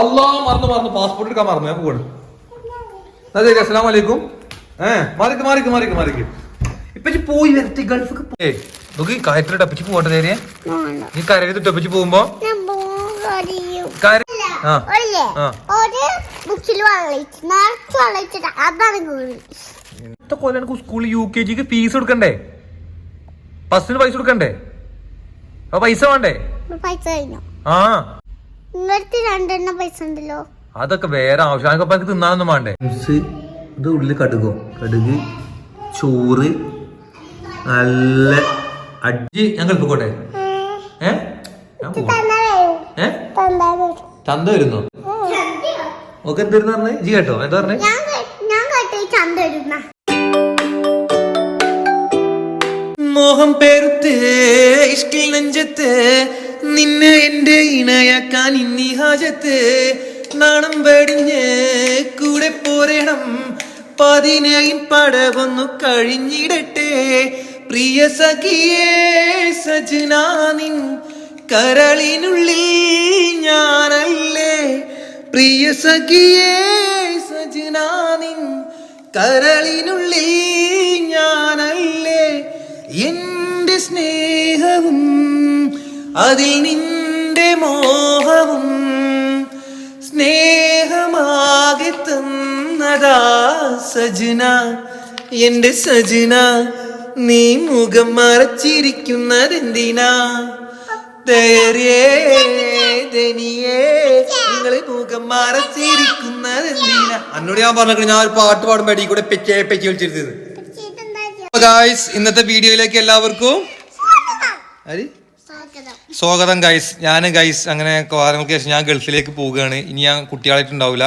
അല്ലാ മറന്നു മറന്നു പാസ്പോർട്ട് എടുക്കാൻ മറന്നു. ഞാൻ പോകണം ശരി അസ്സലാം വലൈക്കും ഏ മാറിക്ക് മാറിക്ക് മാറിക്ക് മാറിക്ക്. ഇപ്പച്ചി പോയി വരട്ടെ ഗൾഫിക്ക് ഏ നോക്കി കയറ്റിൽ അപ്പച്ചി പോട്ടെ നേരെ നീ കരയത്തിട്ട് അപ്പച്ചി പോകുമ്പോ കൊല്ലം എനിക്ക് സ്കൂളിൽ യു കെ ജിക്ക് ഫീസ് കൊടുക്കണ്ടേ? ബസ്സിന് പൈസ കൊടുക്കണ്ടേ? അപ്പൊ പൈസ വേണ്ടേ? പൈസ ആ. നിങ്ങളുടെ രണ്ടെണ്ണം പൈസ ഉണ്ടല്ലോ. അതൊക്കെ വേറെ ആവശ്യം. അതൊക്കെ എനിക്ക് തിന്നാനൊന്നും വേണ്ടേ? ഇത് ഉള്ളിൽ കടുകോ? കടുക് ചോറ് നല്ല അടി ഞാൻ കളിപ്പിക്കോട്ടെ ഏ? ചന്ത വരുന്നോ? ഓക്കെ എന്തായിരുന്നു പറഞ്ഞേ? ജി കേട്ടോ. എന്താ പറഞ്ഞേ? ഞാൻ കേട്ട ചന്ത വരുന്ന മോഹം പേരുത്തേ ഇഷ്കിൽ നെഞ്ചത്ത് ഹാജത്ത് നാണം വെടിഞ്ഞ് കൂടെ പോരണം. പതിനായിൻ പടവൊന്നു കഴിഞ്ഞിടട്ടെ. പ്രിയ സഖിയേ സജനാനിൻ കരളിനുള്ളിൽ ഞാനല്ലേ? പ്രിയ സഖിയേ സജനാനിൻ കരളിനുള്ളിൽ ഞാനല്ലേ? എന്റെ സ്നേഹവും അതിൽ നിന്റെ മോഹവും സ്നേഹമാകെ തന്നതാ സജന. എന്റെ സജന നീ മുഖം മറച്ചിരിക്കുന്നതെന്തിനാ? ദയരേ ദനിയേ നിങ്ങൾ മുഖം അന്നോട് ഞാൻ പറഞ്ഞു ഞാൻ ഒരു പാട്ട് പാടുമ്പോ അടി കൂടെ പെച്ചേ പെച്ചി വിളിച്ചിരുന്നത്. ഗായ്സ് ഇന്നത്തെ വീഡിയോയിലേക്ക് എല്ലാവർക്കും? സ്വാഗതം. ഗൈസ് ഞാൻ ഗൈസ് അങ്ങനെ വാരങ്ങൾക്ക് ശേഷം ഞാൻ ഗൾഫിലേക്ക് പോവുകയാണ്. ഇനി ഞാൻ കുട്ടികളായിട്ടുണ്ടാവില്ല.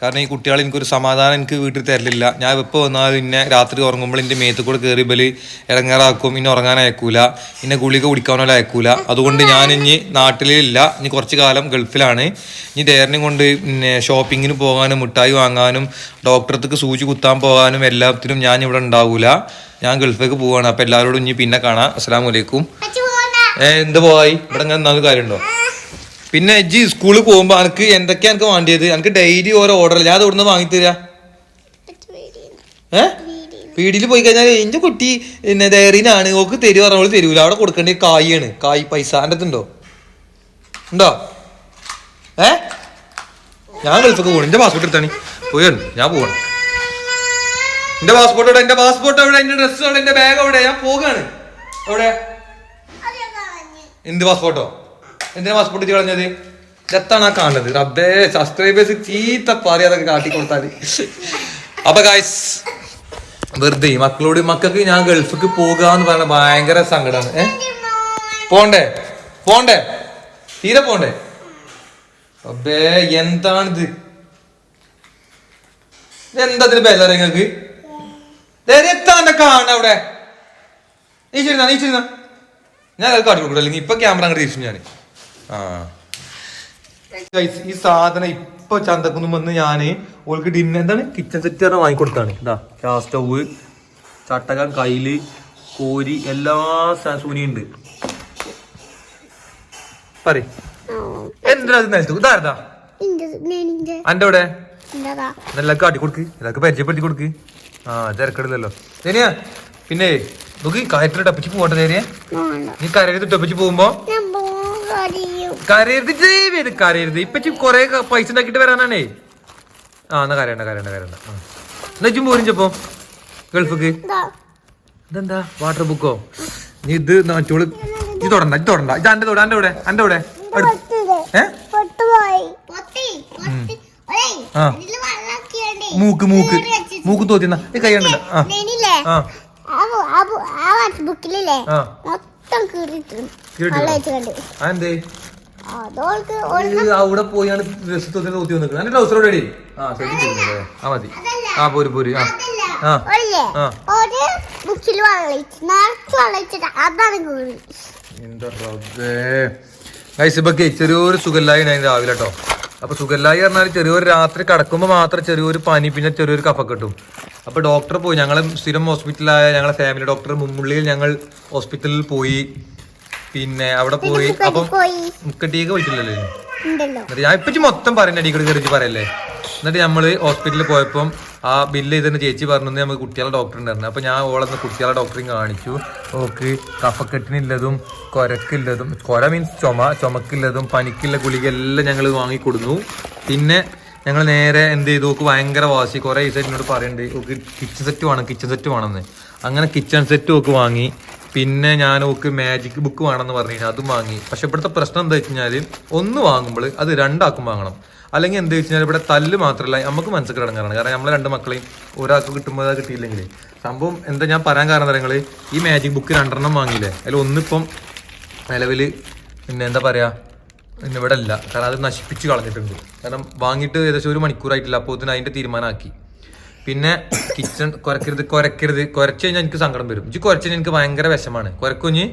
കാരണം ഈ കുട്ടികൾ എനിക്കൊരു സമാധാനം എനിക്ക് വീട്ടിൽ തരലില്ല. ഞാൻ എപ്പോൾ വന്നാലും ഇന്നെ രാത്രി ഉറങ്ങുമ്പോൾ എന്റെ മേത്ത് കൂടെ കയറി ബലി ഇടങ്ങാറാക്കും. ഇനി ഉറങ്ങാൻ അയക്കൂല. ഇന്നെ ഗുളിക കുടിക്കാനോ അയക്കൂല. അതുകൊണ്ട് ഞാൻ ഇനി നാട്ടിലില്ല. ഇനി കുറച്ച് കാലം ഗൾഫിലാണ്. ഇനി ധൈര്യം കൊണ്ട് പിന്നെ ഷോപ്പിങ്ങിന് പോകാനും മിഠായി വാങ്ങാനും ഡോക്ടർക്ക് സൂചി കുത്താൻ പോകാനും എല്ലാത്തിനും ഞാൻ ഇവിടെ ഉണ്ടാവൂല. ഞാൻ ഗൾഫിലേക്ക് പോവുകയാണ് അപ്പോൾ എല്ലാവരോടും ഇനി പിന്നെ കാണാം. അസ്സാം വലൈക്കും എന്ത് പോയി? ഇവിടെ ഞാൻ നിന്നാലും കാര്യമുണ്ടോ? പിന്നെ എജ്ജി സ്കൂളിൽ പോകുമ്പോ എനിക്ക് എന്തൊക്കെയാ എനിക്ക് വേണ്ടിയത്? എനിക്ക് ഡെയിലി ഓരോ ഓർഡർ ഞാൻ അത് ഇവിടുന്ന് വാങ്ങി തരാ ഏ? പീടിയിൽ പോയി കഴിഞ്ഞാൽ എന്റെ കുട്ടി പിന്നെ ഡയറിനാണ് ഓക്ക് തരുക പറഞ്ഞോളി തരൂല. അവിടെ കൊടുക്കേണ്ട കായാണ്. കായ് പൈസ. എന്റെ അടുത്തുണ്ടോ? ഉണ്ടോ? ഏ? ഞാൻ ഗൾഫൊക്കെ പോകണം എന്റെ പാസ്പോർട്ട് എടുത്താണ്. പോയി ഞാൻ പോകണം എന്റെ പാസ്പോർട്ട് എവിടെ? എന്റെ പാസ്പോർട്ട് എവിടെ? എന്റെ ഡ്രസ്സ് എവിടെ? എന്റെ ബാഗ് എവിടെ? ഞാൻ പോകാണ്. എവിടെ? എന്ത് പാസ്പോർട്ടോ എന്തിനാ പാസ്പോർട്ട് കളഞ്ഞത്? ഇതെത്താണ് ആ കാണുന്നത്? റബ്ബേ സബ്സ്ക്രൈബേഴ്സ് ചീത്ത പറയാതൊക്കെ കാട്ടി കൊടുത്താൽ അപ്പൊ ഗായ്സ് വെറുതെ മക്കളോട് മക്കൾക്ക് ഞാൻ ഗൾഫിക്ക് പോകാന്ന് പറഞ്ഞ ഭയങ്കര സങ്കടമാണ് ഏ? പോണ്ടേ? പോണ്ടേ? തീരെ പോണ്ടേ? അബ്ബേ എന്താണിത്? എന്താ ഇതിന് ബേജാറ് നിങ്ങൾക്ക്? കാണവിടെ നീ ചെരുന്ന നീ ചെരുന്ന ഞാൻ അത് കാട്ടി കൊടുക്കട്ടെ അല്ലെങ്കിൽ ഇപ്പൊ ക്യാമറ അങ്ങോട്ട് തിരിച്ചു ഞാൻ ആ. ഈ സാധനം ഇപ്പൊ ചന്തക്കുന്നു വന്ന് ഞാൻ ഓൾക്ക് ഡിന്നർ എന്താണ്? കിച്ചൺ സെറ്റ് തന്നെ വാങ്ങിക്കൊടുത്താണ് ഇതാ ഗ്യാസ് സ്റ്റൗവ് ചട്ടകം കയ്യിൽ കോരി എല്ലാ സൂനിയുണ്ട്. പറ എന്തിനാ ഇത് നിലത്ത്? ഇതാരതാ അന്റെ അവിടെ? ഇതെല്ലാം കാട്ടി കൊടുക്ക് ഇതൊക്കെ പരിചയപ്പെടുത്തി കൊടുക്ക്. ആ തിരക്കിടില്ലല്ലോ. ശരിയാ. പിന്നെ നോക്കി കയറ്റിൽ ടപ്പിച്ച് പോട്ടെ നേരെ നീ കരയരുത് ടപ്പിച്ച് പോകുമ്പോ കരയരുത് ചെയ്ത് കരയരുത് ഇപ്പച്ചി കൊറേ പൈസ ഉണ്ടാക്കിട്ട് വരാനാണേ. ആ എന്നാ കരയണ്ട കരയണ്ട കരയണ്ട. എന്നാ ഇജ്ജും പോരിഞ്ചപ്പോ ഗൾഫിക്ക്? ഇതെന്താ? വാട്ടർ ബുക്കോ നീ ഇത് മറ്റോൾ ഇത് തൊടണ്ട ഇത് തൊടണ്ട. ഇത് അന്റെ തൊട അന്റെ ഇവിടെ അന്റെ വെള്ളാക്കിയാണ്ടേ. മൂക്ക് മൂക്ക്. മൂക്ക് തോത്തിന്ന. കൈ ബു- ആ. ബുക്കിലില്ലേ മൊത്തം? അതെന്തേ? അവിടെ പോയാണ് ഡ്രസ് തോത്തി എന്റെ ട്രൗസർ റെഡി ആ ശരി ശരി ആ മതി. ആ പോര് പോര്. ആ. ചെറിയൊരു സുഖല്ലായി ഉണ്ടായിരുന്നു രാവിലെ കേട്ടോ അപ്പൊ സുഖല്ലായി പറഞ്ഞാൽ ചെറിയൊരു രാത്രി കിടക്കുമ്പോൾ മാത്രം ചെറിയൊരു പനി പിന്നെ ചെറിയൊരു കഫ കിട്ടും അപ്പൊ ഡോക്ടർ പോയി. ഞങ്ങൾ സ്ഥിരം ഹോസ്പിറ്റലായ ഞങ്ങളെ ഫാമിലി ഡോക്ടർ മുമ്പുള്ളിയിൽ ഞങ്ങൾ ഹോസ്പിറ്റലിൽ പോയി. പിന്നെ അവിടെ പോയി. അപ്പം മുക്കട്ടിയൊക്കെ പോയിട്ടില്ലല്ലോ ഉണ്ടല്ലോ. എന്നിട്ട് ഞാൻ ഇപ്പൊ മൊത്തം പറയുന്നത് അടിക്കടി കയറി പറയല്ലേ? എന്നിട്ട് നമ്മൾ ഹോസ്പിറ്റലിൽ പോയപ്പം ആ ബില്ല് ചെയ്തതിന് ചേച്ചി പറഞ്ഞു നമുക്ക് കുട്ടികളെ ഡോക്ടർ ഉണ്ടായിരുന്നു. അപ്പൊ ഞാൻ ഓളന്ന് കുട്ടികളെ ഡോക്ടറേയും കാണിച്ചു. ഓക്ക് കഫക്കെട്ടിനില്ലതും കൊരക്കില്ലതും കൊര മീൻസ് ചുമ ചുമക്കില്ലതും പനിക്കില്ല ഗുളിക എല്ലാം ഞങ്ങൾ വാങ്ങിക്കൊടുന്നു. പിന്നെ ഞങ്ങൾ നേരെ എന്ത് ചെയ്തു? ഓക്ക് ഭയങ്കര വാശി. കുറെ ഈ എന്നോട് പറയുന്നുണ്ട് ഓക്ക് കിച്ചൺ സെറ്റ് വേണം കിച്ചൺ സെറ്റ് വേണമെന്ന്. അങ്ങനെ കിച്ചൺ സെറ്റ് ഓക്ക് വാങ്ങി. പിന്നെ ഞാൻ ഓക്ക് മാജിക് ബുക്ക് വേണമെന്ന് പറഞ്ഞു അതും വാങ്ങി. പക്ഷെ ഇവിടുത്തെ പ്രശ്നം എന്താ വെച്ച് ഒന്ന് വാങ്ങുമ്പോൾ അത് രണ്ടാക്കും വാങ്ങണം. അല്ലെങ്കിൽ എന്താ വെച്ച് ഇവിടെ തല്ല് മാത്രമല്ല നമുക്ക് മനസ്സിൽ കിടങ്ങാറാണ്. കാരണം നമ്മളെ രണ്ട് മക്കളെയും ഒരാൾക്ക് കിട്ടുമ്പോൾ അത് കിട്ടിയില്ലെങ്കിൽ സംഭവം എന്താ ഞാൻ പറയാൻ കാരണം നിങ്ങൾ ഈ മാജിക് ബുക്ക് രണ്ടെണ്ണം വാങ്ങിയില്ലേ? അതിൽ ഒന്നിപ്പം നിലവിൽ പിന്നെ എന്താ പറയാ? പിന്നെ ഇവിടെ അല്ല. കാരണം അത് നശിപ്പിച്ച് കളഞ്ഞിട്ടുണ്ട്. കാരണം വാങ്ങിയിട്ട് ഏകദേശം ഒരു മണിക്കൂറായിട്ടില്ല. അപ്പോൾ ഇതിന് അതിന്റെ തീരുമാനമാക്കി. പിന്നെ കിച്ചൺ കുരക്കരുത് കുരക്കരുത്. കുരച്ച് കഴിഞ്ഞാൽ എനിക്ക് സങ്കടം വരും. ഇജ്ജ് കുരച്ച് എനിക്ക് ഭയങ്കര വിഷമാണ്. കുരക്കുഞ്ഞ്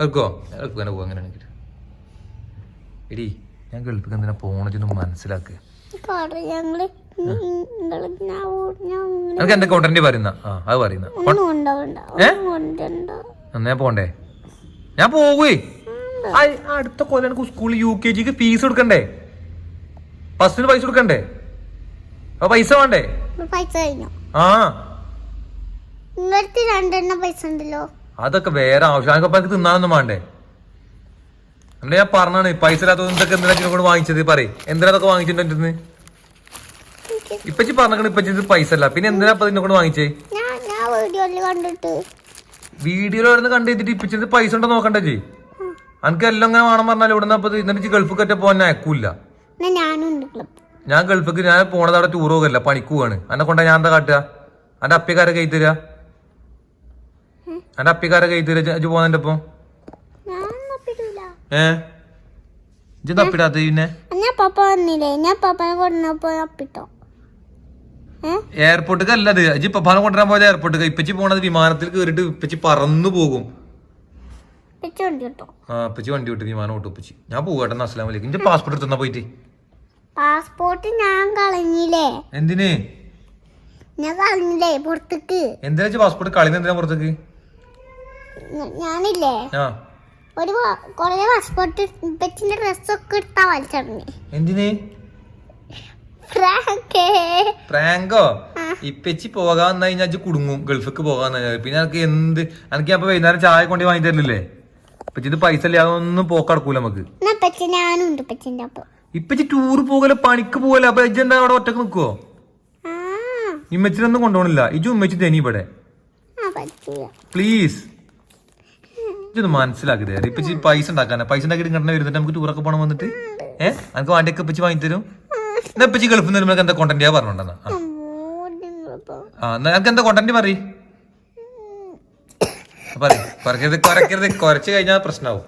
കേൾക്കുമോ കേൾക്കുക തന്നെ പോകും അങ്ങനെയാണെങ്കിൽ എടി ഞാൻ കേൾപ്പിക്കാൻ തന്നെ പോണെന്ന് മനസ്സിലാക്കുക എനിക്ക് എന്റെ കോണ്ടന്റ് പറയുന്ന? ആ അത് പറയുന്ന. ഏ? എന്നാ പോണ്ടേ? ഞാൻ പോവേ. അടുത്ത കൊല്ലം എനിക്ക് സ്കൂളിൽ യു കെ ജിക്ക് ഫീസ് കൊടുക്കണ്ടേ? ഫസ്റ്റിന് പൈസ കൊടുക്കണ്ടേ? അപ്പൊ പൈസ വേണ്ടേ? പൈസ കഴിഞ്ഞു? ആ. ഇങ്ങനത്തെ രണ്ടെണ്ണം പൈസ ഉണ്ടല്ലോ. അതൊക്കെ വേറെ ആവശ്യം. അതൊക്കെ എനിക്ക് തിന്നാനൊന്നും വേണ്ടേ? എന്നിട്ട് ഞാൻ പറഞ്ഞാണ് പൈസ ഇല്ലാത്ത എന്തൊക്കെ എന്തിനാ കൊണ്ട് വാങ്ങിച്ചത് പറയും. എന്തിനാ അതൊക്കെ വാങ്ങിച്ചിട്ടുണ്ട് എന്റെ അടുത്ത് എനിക്ക് ഇപ്പച്ചി പറഞ്ഞിട്ട് ഇപ്പച്ചി പൈസ അല്ല. പിന്നെ എന്തിനാ അപ്പൊ കൊണ്ട് വാങ്ങിച്ചേ? വീഡിയോയിൽ കണ്ടിട്ട്. വീഡിയോയിൽ വരുന്ന കണ്ടു കഴിഞ്ഞിട്ട് ഇപ്പച്ചി പൈസ ഉണ്ടോ നോക്കണ്ടേ ജി എനിക്ക് എല്ലാം ഇങ്ങനെ വേണം പറഞ്ഞാൽ ഇവിടെ നിന്ന് ഇന്നിട്ട് ഗൾഫ് കറ്റ പോകാൻ അയക്കൂല ഞാൻ ഗൾഫിക്ക് ഞാൻ പോണത് അവിടെ ടൂർ പോകല്ല പണിക്ക് പോവാണ്. എന്നെ കൊണ്ടാ ഞാൻ എന്താ കാട്ടുക എന്റെ അപ്പിക്കാരെ കൈ തരാ. എന്റെ അപ്പിക്കാരെ കൈ തരാ. ഇജ്ജ് പോകുന്നതിന്റെ ഒപ്പം. ഏ? ഇജ്ജ് തപ്പിടാത്ത പിന്നെ? എയർപോർട്ടിക്ക് അല്ലത് ഇജ്ജ് പപ്പാനെ കൊണ്ടുവരാൻ പോയത് എയർപോർട്ടിക്ക് ഇപ്പച്ചി പോണത് വിമാനത്തിൽ കയറിയിട്ട് ഇപ്പച്ചി പറന്നു പോകും. ആ ഇപ്പച്ചി വണ്ടി വിട്ട് വിമാനം ഓട്ടോ ഇപ്പച്ചി ഞാൻ പോകട്ടെ അസ്ലാം വലൈക്കും ഇജ്ജ് പാസ്പോർട്ട് എടുത്തുന്നാ പോയിട്ട്? പാസ്പോർട്ട് ഞാൻ കളഞ്ഞില്ലേ? എന്തിന്? ഞാൻ കളഞ്ഞില്ലേ പുറത്തേക്ക്? എന്തിനാ പാസ്പോർട്ട് കളിന്ന് എന്തിനാ പുറത്തേക്ക്? ഞാനില്ലേ? ഒരു കൊറേ പാസ്പോർട്ട് ഇപ്പച്ചിന്റെ ഡ്രസ്സൊക്കെ എടുത്താ വലിച്ചെറിഞ്ഞ്. എന്തിന്? പ്രാങ്കോ ഇപ്പച്ചി പോകാൻ കഴിഞ്ഞാൽ കുടുങ്ങും. ഗൾഫിക്ക് പോകാൻ പിന്നെ എനിക്ക് എന്ത് എനിക്ക് അപ്പൊ വൈകുന്നേരം ചായ കൊണ്ടി വാങ്ങി തരില്ലേ ഇപ്പച്ചി ഇത് പൈസ ഇല്ലാതെ ഒന്നും പോക്കടക്കൂല നമുക്ക്. ഇപ്പച്ചി ടൂർ പോകല പണിക്ക് പോകല അപ്പൊ ഇജ്ജ് എന്താ അവിടെ ഒറ്റയ്ക്ക് നിക്കുവോ? ഇമ്മച്ചിനൊന്നും കൊണ്ടുപോകണില്ല. ഇജു ഉമ്മച്ചി തനി ഇവിടെ. പ്ലീസ് ഇതൊന്ന് മനസ്സിലാക്കി തരാം ഇപ്പച്ചി പൈസ ഉണ്ടാക്കാനാ. പൈസ ഉണ്ടാക്കിയിട്ട് ഇങ്ങനെ വരുന്നിട്ട് നമുക്ക് ടൂറൊക്കെ പോകണം വന്നിട്ട്. ഏഹ് എനിക്ക് വണ്ടിയൊക്കെ ഇപ്പച്ചി വാങ്ങി തരും. എന്നാ ഇപ്പച്ചി ഗൾഫിൽ നിന്ന് എന്താ കോണ്ടന്റ് പറഞ്ഞോണ്ടെന്നാ. ആ. എന്നാ എനിക്ക് എന്താ കോണ്ടന്റ് പറയ്. പറയ് കുറയ്ക്കരുത് കുറയ്ക്കരുത്. കുറച്ച് കഴിഞ്ഞാൽ പ്രശ്നമാവും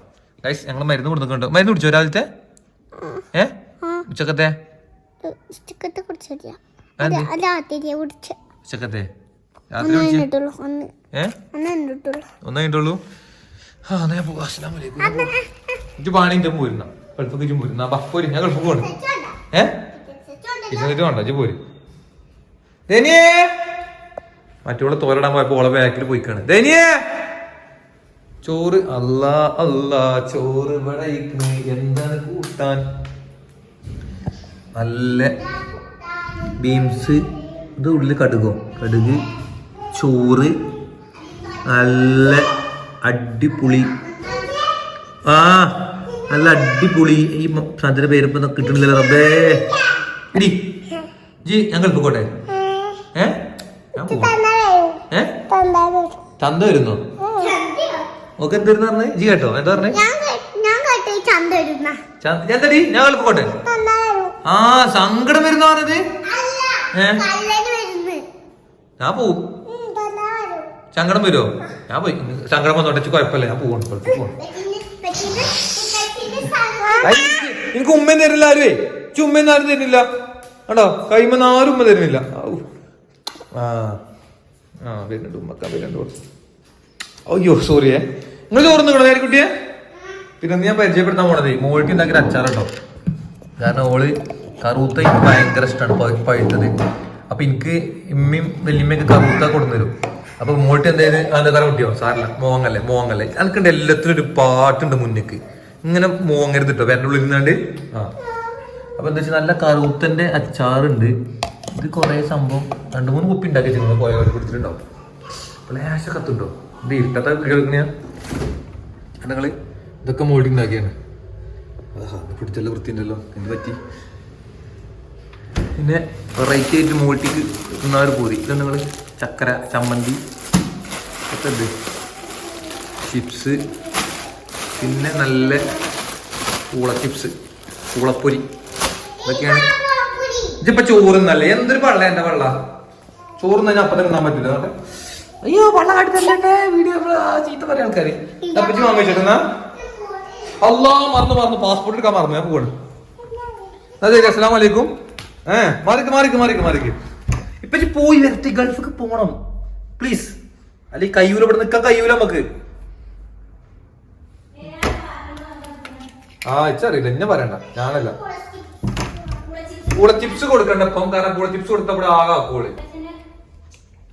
ഗൈസ് ഞങ്ങൾ മരുന്ന് കൊടുക്കുന്നുണ്ട് മരുന്ന് കുടിച്ചോ രാവിലത്തെ? ഏ? ഉച്ചക്കത്തെ? ഉച്ചക്കത്തെ ഒന്ന് ആ ഞാൻ പോവാ. അസ്സലാമു അലൈക്കും. ഇജ്ജ് പാണിന്റെ പോരുന്ന ഗൾഫിക്ക് ഇജ്ജ് പോരുന്ന ബാ പോര്. ഞാൻ ഗൾഫിക്ക് പോണ്. ഏ? കിച്ചണിട്ട് വേണ്ട. ഇജ്ജ് പോര്. ധനിയേ മറ്റുള്ള തോരടാൻ പോയപ്പോ ഓളെ ബാക്കിൽ പോയിക്കാണ്. ധനിയേ ചോറ് അല്ലാ അല്ലാ ചോറ് ഇവിടെ ഇരിക്കണ്. എന്താണ് കൂട്ടാൻ? നല്ല ബീൻസ്. ഇത് ഉള്ളിൽ കടുകോ? കടുക് ചോറ് നല്ല അടിപൊളി. ആ നല്ല അടിപൊളി. ഈ സാധനത്തിന്റെ പേരിപ്പം കിട്ടണില്ലല്ലോ റബ്ബേ. ഇടി ജി ഞങ്ങൾ പോകട്ടെ ഏ? ഞാൻ ഏ? തന്ത വരുന്നോ? ഓക്കെ എന്തായിരുന്നു പറഞ്ഞേ? ജി കേട്ടോ? എന്താ പറഞ്ഞേ? ഞാൻ ഞാൻ കളിപ്പോട്ടെ ആ സങ്കടം വരുന്ന പറഞ്ഞത്? ഞാൻ പോവും. സങ്കടം വരുമോ ഞാൻ പോയി. സങ്കടം വന്നോട്ടെ കുഴപ്പമില്ല ഞാൻ പോവാണ് എനിക്ക് ഉമ്മയും തരില്ല ആരുവേ ചുമ്മയും ആരും തരുന്നില്ല. കണ്ടോ? കൈമെന്ന് ആരും ഉമ്മ തരുന്നില്ല. ആ. ആ വരുന്നുണ്ട് ഉമ്മക്ക വരുന്നുണ്ട് അയ്യോ സോറിയേ നിങ്ങൾ ചോർന്നു കിടന്നേ കുട്ടിയെ? പിന്നെ ഞാൻ പരിചയപ്പെടുത്താൻ പോണതേ മോൾക്ക് ഉണ്ടാക്കിയ അച്ചാറുണ്ടോ? കാരണം ഓൾ കറൂത്ത എനിക്ക് ഭയങ്കര ഇഷ്ടമാണ് പഴുത്തത്. അപ്പൊ എനിക്ക് ഇമ്മയും വലിയമ്മയൊക്കെ കറൂത്ത കൊടുന്നരും. അപ്പൊ മോൾട്ട് എന്തായാലും അതിന്റെ തറ കുട്ടിയോ സാറില്ല മോങ്ങല്ലേ മോങ്ങല്ലേ. എനിക്കുണ്ട് എല്ലാത്തിനും ഒരു പാട്ടുണ്ട് മുന്നേക്ക്. ഇങ്ങനെ മോങ്ങരുത് കേട്ടോ വേറെ ഉള്ളിൽ നിന്നാണ്ട്. ആ. അപ്പൊ എന്താ വെച്ചാൽ നല്ല കറുത്തന്റെ അച്ചാറുണ്ട്. ഇത് കുറെ സംഭവം രണ്ട് മൂന്ന് കുപ്പി ഉണ്ടാക്കി വെച്ചിട്ടുണ്ട് പോയവർ കൊടുത്തിട്ടുണ്ടാവും. ഫ്ലാഷ് കത്തുണ്ടോ? ഇത് ഇരുട്ടത്തെ കേൾക്കണ നിങ്ങൾ ഇതൊക്കെ മോൾഡിങ് ഉണ്ടാക്കിയാണ് അതാ പിടിച്ചല്ല വൃത്തിയുണ്ടല്ലോ. എന്ത് പറ്റി? പിന്നെ വെറൈറ്റി ആയിട്ട് മോൾട്ടിക്ക് ഒരു പോരി. ഇത് നിങ്ങൾ ചക്കര ചമ്മന്തി ഒക്കെ ഇത് ചിപ്സ് പിന്നെ നല്ല പൂള ചിപ്സ് പൂളപ്പൊരി. ഇതൊക്കെയാണ്. ഇതിപ്പോ നല്ല എന്തൊരു പള്ള എന്റെ പള്ള? ചോറുന്ന ഞാൻ അപ്പം തിന്നാൻ പറ്റില്ല അയ്യോ വള്ളം കാട്ടിത്തല്ലേ വീഡിയോ ചീത്ത പറയാൻ ആൾക്കാര്. തപ്പിച്ച് വാങ്ങി അള്ളാ അല്ലാ മറന്നു മറന്നു. പാസ്പോർട്ട് എടുക്കാൻ മറന്നു. ഞാൻ പോകണം അതെ അസ്സലാം വലൈക്കും ഏ മാറിക്ക് മാറിക്ക് മാറിക്ക് മാറിക്ക്. ഇപ്പൊ പോയി വരട്ടെ ഗൾഫിക്ക് പോണം. പ്ലീസ് അല്ലെങ്കിൽ കയ്യൂല ഇവിടെ നിക്കാൻ കയ്യൂല നമുക്ക് ആ ഇച്ചറിയില്ല എന്നെ പറയണ്ട. ഞാനല്ല. കൂടെ ചിപ്സ് കൊടുക്കണ്ട ഇപ്പം? കാരണം കൂടെ ചിപ്സ് കൊടുത്ത ഇവിടെ ആകാക്കോൾ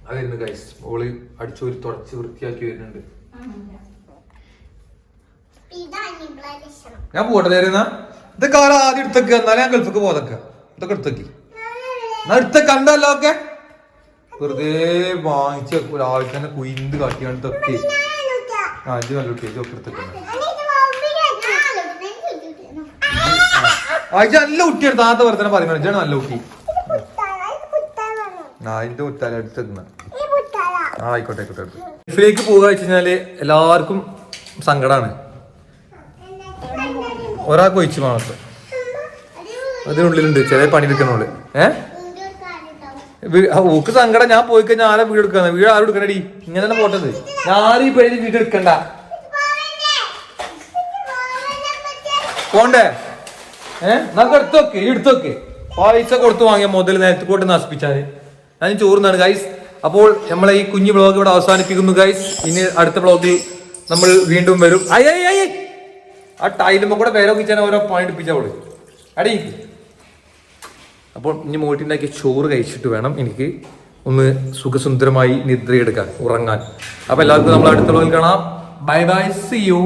അതെന്ന് ഗൈസ് ഓൾ അടിച്ചോരി തുടച്ച് വൃത്തിയാക്കി വരുന്നുണ്ട്. ഞാൻ പോട്ടെ നേരുന്ന ഇതൊക്കെ അവരെ ആദ്യം എടുത്തേക്ക്? എന്നാലും ഞാൻ ഗൾഫിക്ക് പോതൊക്കെ ഇതൊക്കെ. എടുത്തേക്ക്. എന്നാ എടുത്ത കണ്ടല്ലോ ഒക്കെ? വെറുതെ വാങ്ങിച്ച രാവിലെ തന്നെ കുയിന്ത് കാട്ടിയാണ് ഇതൊക്കെ. ആ ഇത് നല്ല കുട്ടി ഇതൊക്കെ എടുത്തേക്ക്. ആ ഇത് നല്ല കുട്ടിയാണ്. താത്ത വർത്തനം പറയുന്നത്. ഇതാണ് നല്ല കുട്ടി. ആ കുത്താല എടുത്തേക്കുന്ന ആ ആയിക്കോട്ടെ ആയിക്കോട്ടെ ഗൾഫിലേക്ക് പോകുക വെച്ച് കഴിഞ്ഞാൽ എല്ലാവർക്കും സങ്കടാണ്. ഒരാൾക്ക് ഒഴിച്ചു മാത്രം അതിനുള്ളിലുണ്ട് ചെറിയ പണിയെടുക്കണുള്ളു ഏ? ഓക്ക് സങ്കടം ഞാൻ പോയി കഴിഞ്ഞാൽ ആരെ വീട് എടുക്കാന്ന്? വീട് ആരും എടുക്കണടി? ഇങ്ങനെ തന്നെ പോട്ടത്. ഞാൻ ഈ പേര് വീട് എടുക്കണ്ട. പോണ്ടേ? ഏ? നമുക്ക് എടുത്തോക്കെ എടുത്തോക്കെ പൈസ കൊടുത്ത് വാങ്ങിയ മുതൽ നേരത്തെ കൊണ്ട് നശിപ്പിച്ചാൽ. ഞാൻ ചോറുന്നാണ്. ഗൈസ് അപ്പോൾ നമ്മളെ ഈ കുഞ്ഞു ബ്ലോഗ് ഇവിടെ അവസാനിപ്പിക്കുന്നു ഗൈസ് ഇനി അടുത്ത ബ്ലോഗിൽ നമ്മൾ വീണ്ടും വരും. ഐ. ആ ടൈലുമ്പോ കൂടെ വേറെ വെച്ചാൽ ഓരോ പോയിന്റ് എടുപ്പിച്ചവൾ അടി. അപ്പോൾ ഇനി മോട്ടിണ്ടാക്കിയ ചോറ് കഴിച്ചിട്ട് വേണം എനിക്ക് ഒന്ന് സുഖസുന്ദരമായി നിദ്രയെടുക്കാൻ ഉറങ്ങാൻ. അപ്പൊ എല്ലാവർക്കും നമ്മൾ അടുത്ത ബ്ലോഗിൽ കാണാം. Bye bye C U